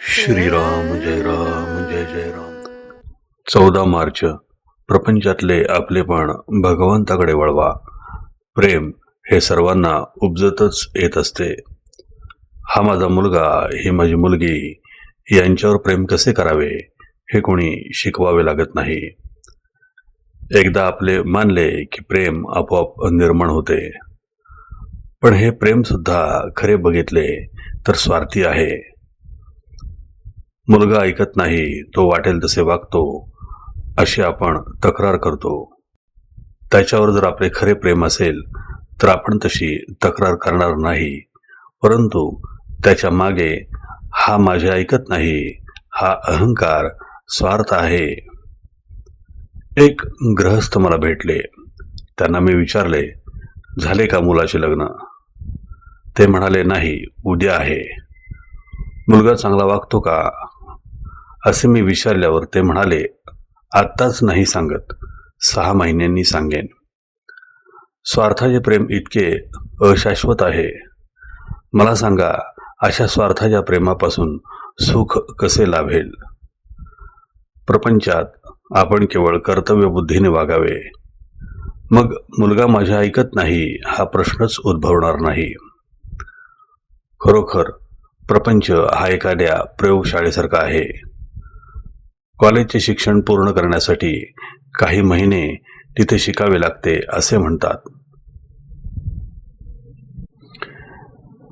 श्रीराम जय राम जय जय राम चौदा मार्च. प्रपंचातले आपलेपण भगवंताकडे वळवा. प्रेम हे सर्वांना उपजतच येत असते. हा माझा मुलगा ही माझी मुलगी यांच्यावर प्रेम कसे करावे हे कोणी शिकवावे लागत नाही. एकदा आपले मानले की प्रेम आपोआप निर्माण होते. पण हे प्रेम सुद्धा खरे बघितले तर स्वार्थी आहे. मुलगा ऐकत नाही तो वाटेल तसे वागतो अशी आपण तक्रार करतो. त्याच्यावर जर आपले खरे प्रेम असेल तर आपण तशी तक्रार करणार नाही. परंतु त्याच्यामागे हा माझे ऐकत नाही हा अहंकार स्वार्थ आहे. एक गृहस्थ मला भेटले. त्यांना मी विचारले झाले का मुलाचे लग्न? ते म्हणाले नाही उद्या आहे. मुलगा चांगला वागतो का? असे मी विचारल्यावर ते म्हणाले आत्ताच नाही सांगत सहा महिन्यांनी सांगेन. स्वार्थाचे प्रेम इतके अशाश्वत आहे. मला सांगा अशा स्वार्थाच्या प्रेमापासून सुख कसे लाभेल? प्रपंचात आपण केवळ कर्तव्य बुद्धीने वागावे. मग मुलगा माझ्या ऐकत नाही हा प्रश्नच उद्भवणार नाही. खरोखर प्रपंच हा एखाद्या प्रयोगशाळेसारखा आहे. कॉलेजचे शिक्षण पूर्ण करण्यासाठी काही महिने तिथे शिकावे लागते असे म्हणतात.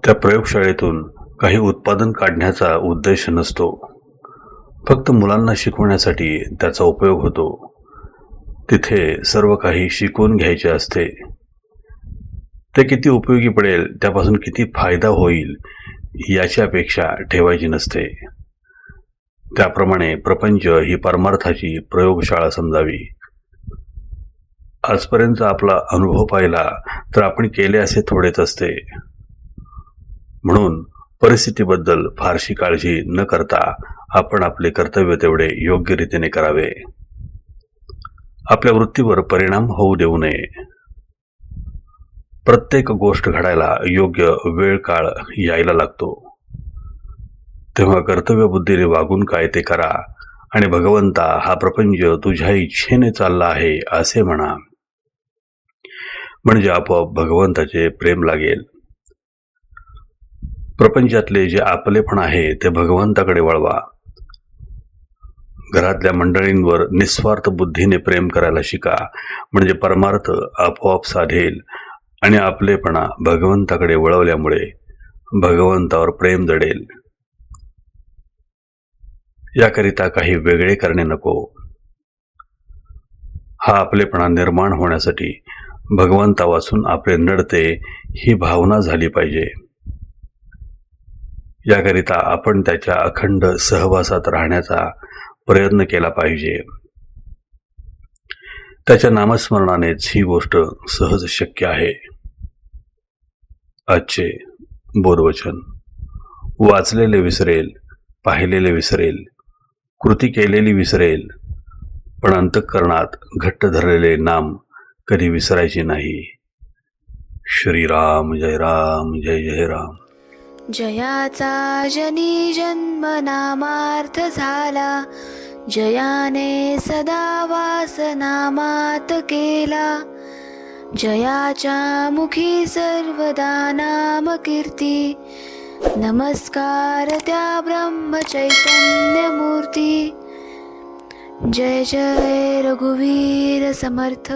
त्या प्रयोगशाळेतून काही उत्पादन काढण्याचा उद्देश नसतो. फक्त मुलांना शिकवण्यासाठी त्याचा उपयोग होतो. तिथे सर्व काही शिकून घ्यायचे असते. ते किती उपयोगी पडेल त्यापासून किती फायदा होईल याची अपेक्षा ठेवायची नसते. त्याप्रमाणे प्रपंच ही परमार्थाची प्रयोगशाळा समजावी. आजपर्यंत आपला अनुभव पाहिला तर आपण केले असे थोडेच असते. म्हणून परिस्थितीबद्दल फारशी काळजी न करता आपण आपले कर्तव्य तेवढे योग्य रीतीने करावे. आपल्या वृत्तीवर परिणाम होऊ देऊ नये. प्रत्येक गोष्ट घडायला योग्य वेळ काळ यायला लागतो. तेव्हा कर्तव्य बुद्धीने वागून काय ते करा आणि भगवंता हा प्रपंच तुझ्या इच्छेने चालला आहे असे म्हणा. म्हणजे आपोआप भगवंताचे प्रेम लागेल. प्रपंचातले जे आपलेपण आहे ते भगवंताकडे वळवा. घरातल्या मंडळींवर निस्वार्थ बुद्धीने प्रेम करायला शिका. म्हणजे परमार्थ आपोआप साधेल. आणि आपलेपणा भगवंताकडे वळवल्यामुळे भगवंतावर प्रेम जडेल. याकरिता काही वेगळे करणे नको. हा आपलेपणा निर्माण होण्यासाठी भगवंतापासून आपले नडते ही भावना झाली पाहिजे. याकरिता आपण त्याच्या अखंड सहवासात राहण्याचा प्रयत्न केला पाहिजे. त्याच्या नामस्मरणानेच ही गोष्ट सहज शक्य आहे. आजचे बोधवचन वाचलेले विसरेल पाहिलेले विसरेल कृती केलेली विसरेल पण अंतःकरणात घट्ट धरलेले नाम कधी विसरायचे नाही. श्रीराम जय राम जय जय राम. जयाचा जनी जन्म नामार्थ झाला. जयाने सदा वास नामात केला. जयाच्या मुखी सर्वदा नाम कीर्ती। नमस्कार त्या ब्रह्म चैतन्य मूर्ती जय जय रघुवीर समर्थ।